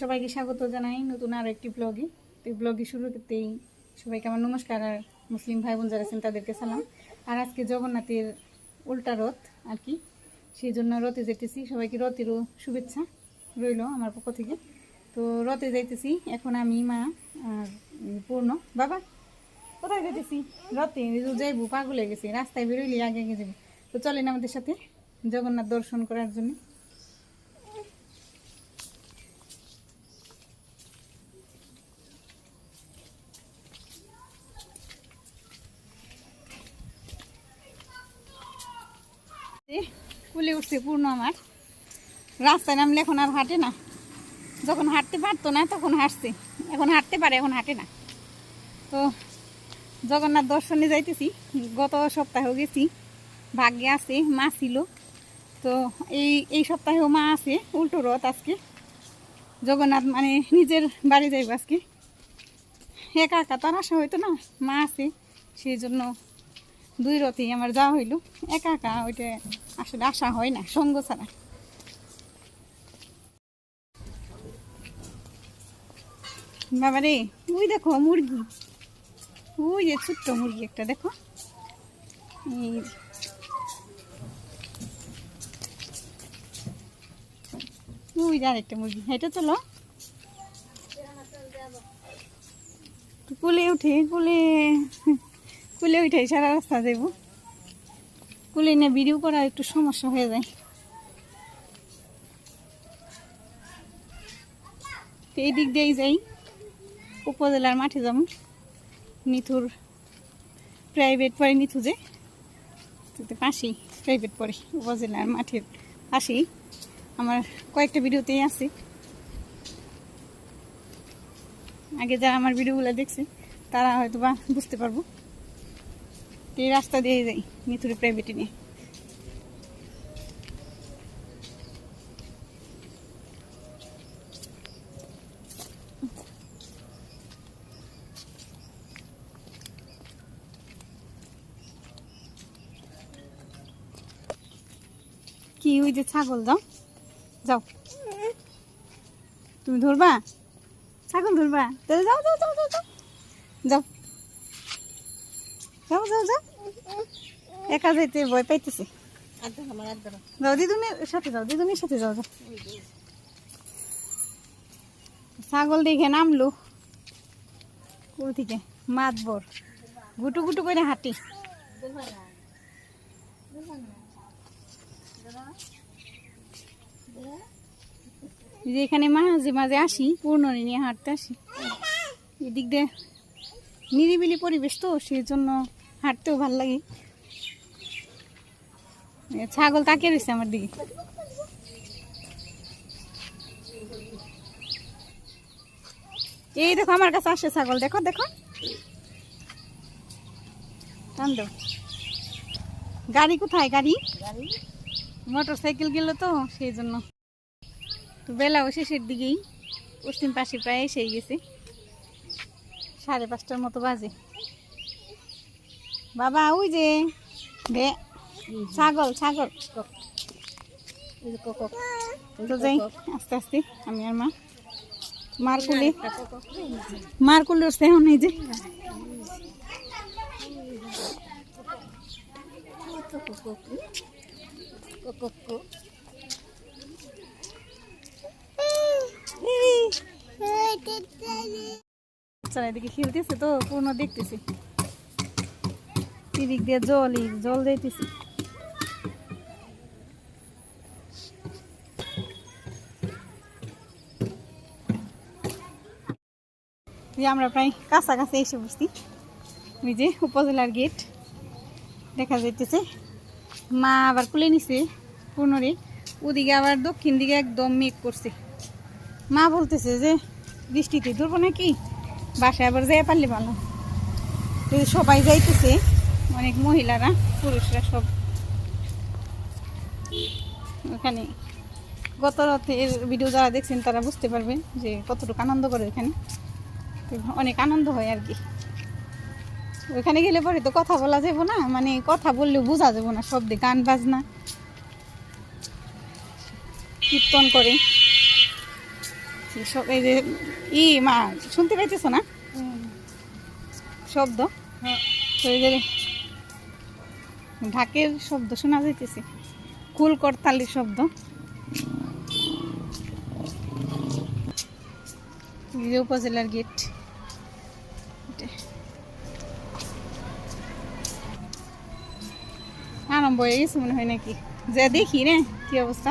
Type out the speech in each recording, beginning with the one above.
সবাইকে স্বাগত জানাই নতুন আরও একটি ব্লগে তো এই ব্লগে শুরু করতেই সবাইকে আমার নমস্কার। আর মুসলিম ভাই বোন যারা আছেন, তাদেরকে সালাম। আর আজকে জগন্নাথের উল্টা রথ আর কি, সেই জন্য রথে যেতেছি সবাইকে রথেরও শুভেচ্ছা রইল আমার পক্ষ থেকে। তো রথে যাইতেছি। এখন আমি, মা আর পূর্ণ। বাবা, কোথায় যেতেছি রথে যাইবো, পাগল হয়ে গেছি। রাস্তায় বেরোইলে আগে আগে যাব। তো চলেন আমাদের সাথে জগন্নাথ দর্শন করার জন্য। কুলে পূর্ণ আমার রাস্তায় নামলে এখন আর হাঁটে না। যখন হাঁটতে পারতো না, তখন হাঁটছে। এখন হাঁটতে পারে, এখন হাঁটে না। তো জগন্নাথ দর্শনে যাইতেছি। গত সপ্তাহেও গেছি। ভাগ্যে আছে, মা ছিল। তো এই এই সপ্তাহেও মা আছে, উল্টো রথ আজকে। জগন্নাথ মানে নিজের বাড়ি যাইব আজকে। একা একা তার আসা হইতো না, মা আছে, সেই জন্য দুই রথেই আমার যাওয়া হইল, একা একা ওইটা আসলে আসা হয় না, সঙ্গ ছাড়া। বাবা রে ওই দেখো মুরগি। ওই যে ছোট্ট মুরগি একটা, দেখো। ওই যে আরেকটা মুরগি এটা চলো। কুলে উঠে, কুলে। কুলে উঠে সারা রাস্তা যাব কুলে নিয়ে ভিডিও করা একটু সমস্যা হয়ে যায়। এই দিক দিয়েই যাই, উপজেলার মাঠে যাব। নিথুর প্রাইভেট পড়ে নিথু যে পাশেই প্রাইভেট পড়ে উপজেলার মাঠের পাশেই। আমার কয়েকটা ভিডিওতেই আছে। আগে যারা আমার ভিডিওগুলো দেখছে, তারা হয়তো বা বুঝতে পারব। এই রাস্তা দিয়ে যাই মিথুরি প্রাইভেটে নিয়ে। কি ওই যে ছাগল যাও যাও। তুমি ধরবা? ছাগল ধরবা? তাহলে যাও যাও যাও যাও। যাও। যাও যাও। যাও একা যাইতে ভয় পাইতেছে যাও দিদুনের সাথে যাও দিদুনের সাথে যাও যাও। ছাগল দেখে নামলো। কুল থেকে গুটু গুটু করে হাঁটি। যে এখানে মাঝে মাঝে আসি পূর্ণ নিয়ে হাঁটতে আসি। এদিক দিয়ে নিরিবিলি পরিবেশ তো সেই জন্য হাঁটতেও ভালো লাগে। ছাগল তাকিয়ে রয়েছে আমার দিকে। এই দেখো, আমার কাছে আসে ছাগল। দেখো দেখো। টান গাড়ি কোথায়, গাড়ি? মোটর সাইকেল গেল তো, সেই জন্য। বেলাও শেষের দিকেই। পশ্চিম পাশে প্রায় এসেই গেছে। সাড়ে পাঁচটার মতো বাজে। বাবা, ওই যে, বে, ছাগল ছাগল। তো যাই, আস্তে আস্তে, আমি আর মা। মার কুলে মার কুলে উঠছে এখন এই যে। বাচ্চারা এদিকে খেলতেছে তো পূর্ণ দেখতেছি। এদিক দিয়ে জলই জল যাইতেছে যে আমরা প্রায় কাছাকাছি এসে বসছি। ওই যে উপজেলার গেট, দেখা যাইতেছে। মা আবার কুলে নিছে পূর্ণরে ওদিকে আবার দক্ষিণ দিকে একদম মেঘ করছে। মা বলতেছে যে, বৃষ্টিতে ধরবো নাকি? বাসায় আবার যেয়ে পারলে ভালো। সবাই যাইতেছে। অনেক মহিলারা পুরুষরা সব। ওখানে গত রাতের ভিডিও যারা দেখছেন তারা বুঝতে পারবেন যে কতটুকু আনন্দ করে ওখানে। অনেক আনন্দ হয় আর কি। ওখানে গেলে পরে তো কথা বলা যাব না মানে কথা বললেও বোঝা যাব না শব্দে গান বাজনা কীর্তন করে। সব এই যে ই মা শুনতে পাইতেছো না? শব্দ? তো এই যে ঢাকের শব্দ শোনা যাইতেছে। কুল করতালির শব্দ উপজেলার গেট। আরম্ভ হয়ে গেছে মনে হয় নাকি? যে দেখি রে, কি অবস্থা?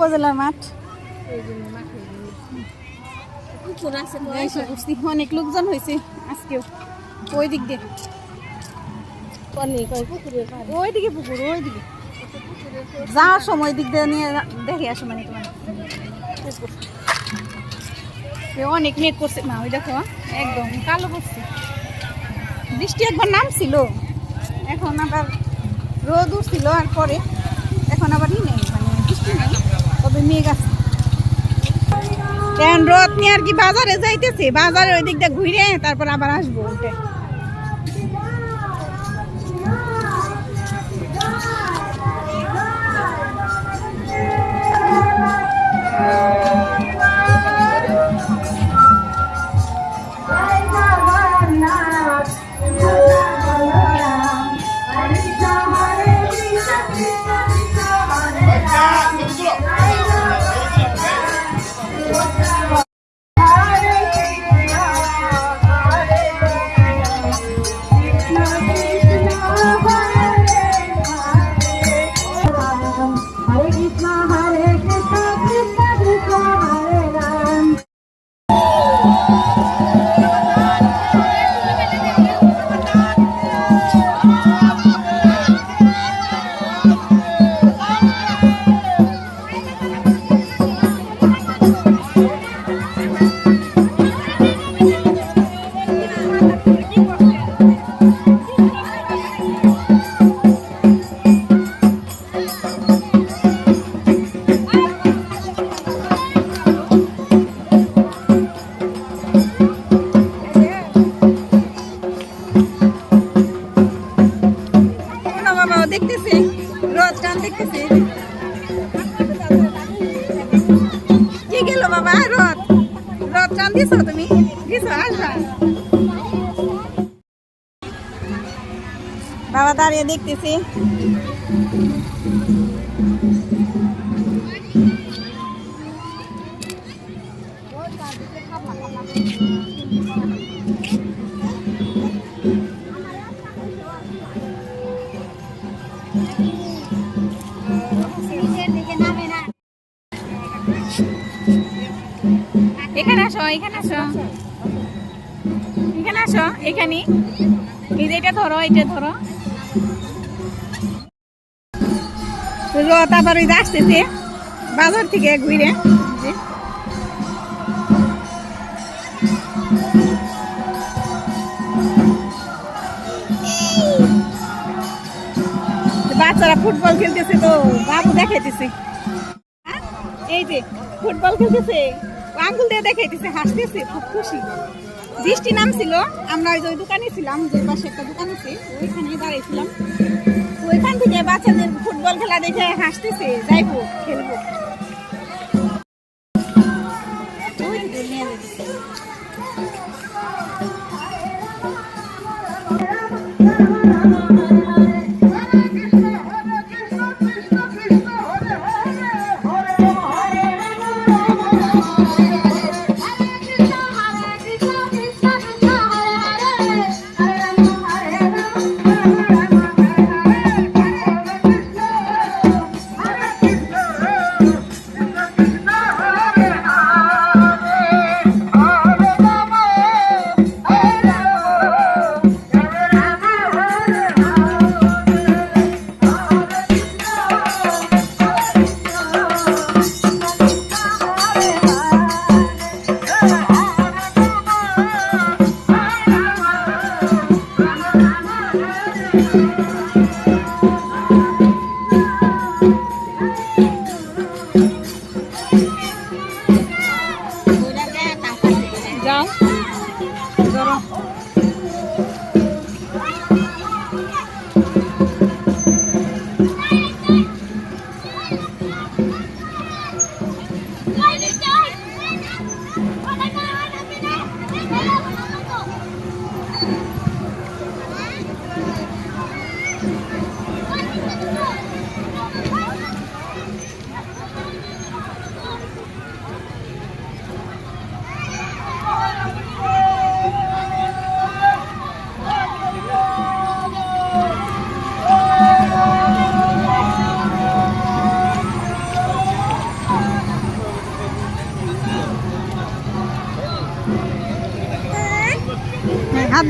উপজেলার মাঠ। অনেক লোকজন হয়েছে আজকেও। ওই দিক দিয়ে। ওই দিকে পুকুর ওই দিকে যাওয়ার সময় দিক দিয়ে নিয়ে দেখে আসো মানে তোমার। অনেক মেঘ করছে। না ওই দেখো একদম কালো করছে। বৃষ্টি একবার নামছিল। এখন আবার রোদ উঠছিল আর পরে। এখন আবার নেই মানে বৃষ্টি নেই। রোদ নিয়ে আর কি বাজারে যাইতেছে বাজারে ওই দিক দিয়ে ঘুরে তারপর আবার আসব Thank Hare দিছো তুমি? আসবা। বাবা দাঁড়িয়ে দেখতেছি। এখানে আসো এখানে আসো। এখানে আসো, এখানে। এই যে এটা ধরো এটা ধরো। ওই যে আসতেছে, বাজার থেকে ঘুরে। বাচ্চারা ফুটবল খেলতেছে তো, বাবু দেখাইতেছে। হ্যাঁ? এই যে, ফুটবল খেলতেছে। আঙ্গুল দিয়ে দেখাইতেছে, হাসতেছে, খুব খুশি। বৃষ্টি নামছিল, আমরা ওই যে দোকানে ছিলাম, যে পাশে একটা দোকান আছে ওইখানে দাঁড়িয়েছিলাম ওইখান থেকে বাচ্চাদের ফুটবল খেলা দেখে হাসতেছে যাইবো খেলব।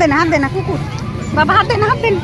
দেন হাত দেন না কুকুর বাবা হাত দেন হাত দেন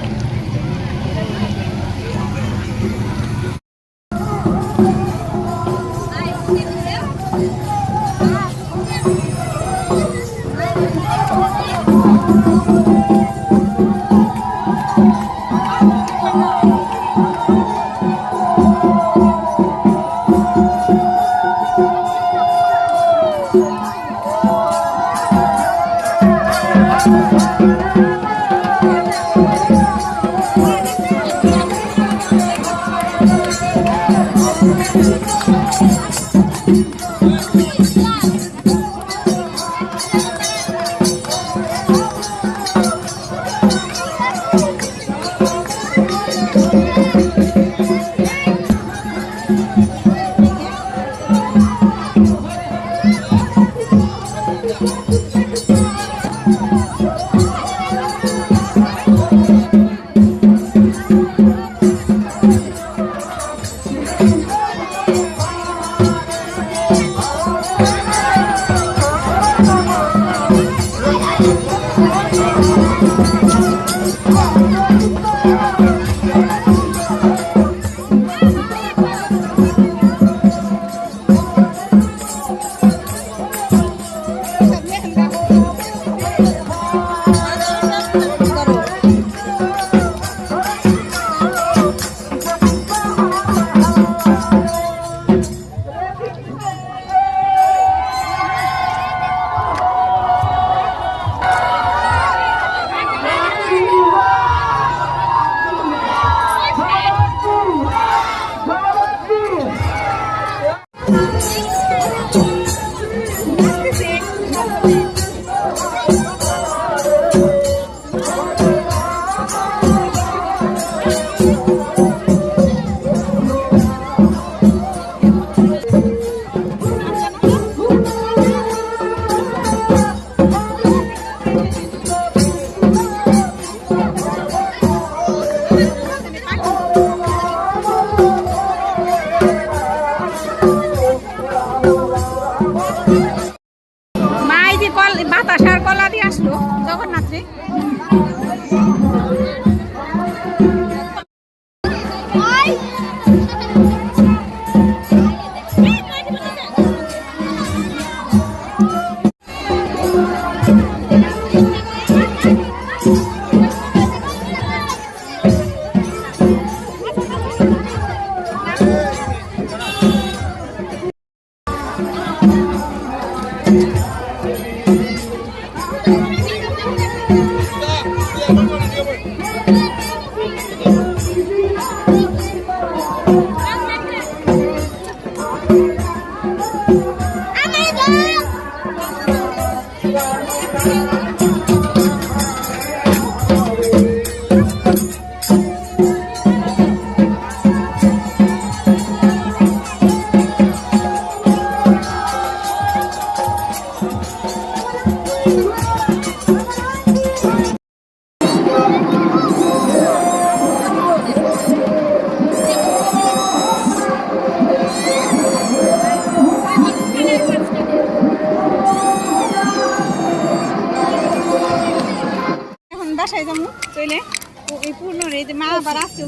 মা এই যে কল বাতাস আর কলা দিয়ে আসলো। জগন্নাথ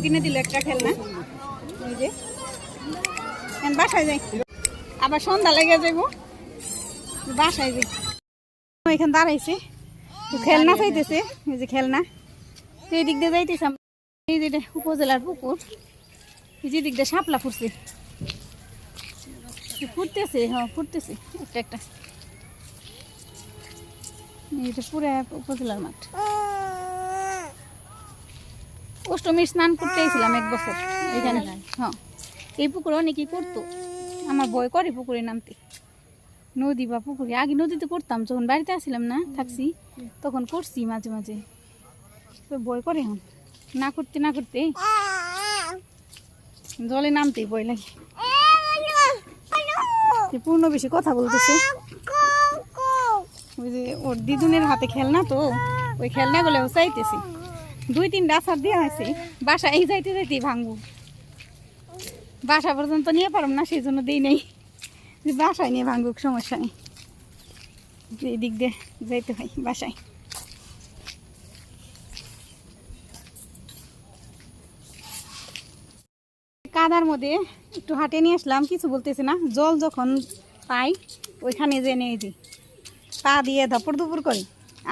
কিনে দিল একটা খেলনা। ওই যে। বাসায় যাই। আবার সন্ধ্যা লেগে যাব বাসায় যাই। এখানে দাঁড়াইছে। খেলনা চাইতেছে এই যে খেলনা। তো এই দিক দিয়ে যাইতেছে। এই যে উপজেলার পুকুর। এই যে দিক দিয়ে শাপলা ফুটছে। ফুটতেছে হ্যাঁ ফুটতেছে। একটা একটা। এটা পুরো উপজেলার মাঠ। অষ্টমীর স্নান করতে এসেছিলাম এক বছর, এখানে। হ্যাঁ। এই পুকুরে অনেকেই করতো। আমার বয় করে পুকুরে নামতে। নদী বা পুকুরে, আগে নদীতে করতাম, যখন বাড়িতে আসছিলাম না, থাকছি, তখন করছি মাঝে মাঝে। ভয় করে এখন। না করতে না করতে, জলে নামতেই ভয় লাগে। পূর্ণ বেশি কথা বলতেছে। ওই যে ওর দিদুনের হাতে খেলনা তো, ওই খেলনাগুলো চাইতেছে। দুই তিনটা আসার দেওয়া আছে। বাসা এই যাইতে যাইতে ভাঙবো। বাসা পর্যন্ত নিয়ে পারব না, সেই জন্য দিই নেই। যে বাসায় নিয়ে ভাঙুক, সমস্যা নেই। যে দিক দিয়ে যাইতে হয়, বাসায়। কাদার মধ্যে একটু হাঁটে নিয়ে আসলাম, কিছু বলতেছে না। জল যখন পাই, ওইখানে যে নিয়ে দিই পা দিয়ে ধপর দুপুর করি।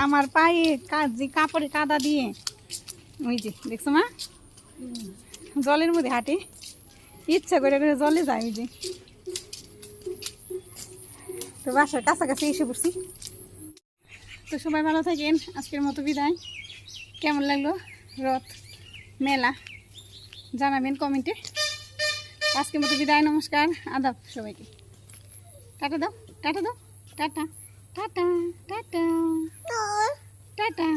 আমার পায়ে কাজ কাপড়ে কাদা দিয়ে ওই যে দেখছ মা? জলের মধ্যে হাঁটে। ইচ্ছা করে করে জলে যায় ওই যে। তো বাসার কাছাকাছি এসে পড়ছি। তো সবাই ভালো থাকেন আজকের মতো বিদায়। কেমন লাগল? রথ মেলা জানাবেন কমেন্টে। আজকের মতো বিদায় নমস্কার আদাব সবাইকে। টাটা দাও টাটা দাও টাটা টাটা টাটা টাটা।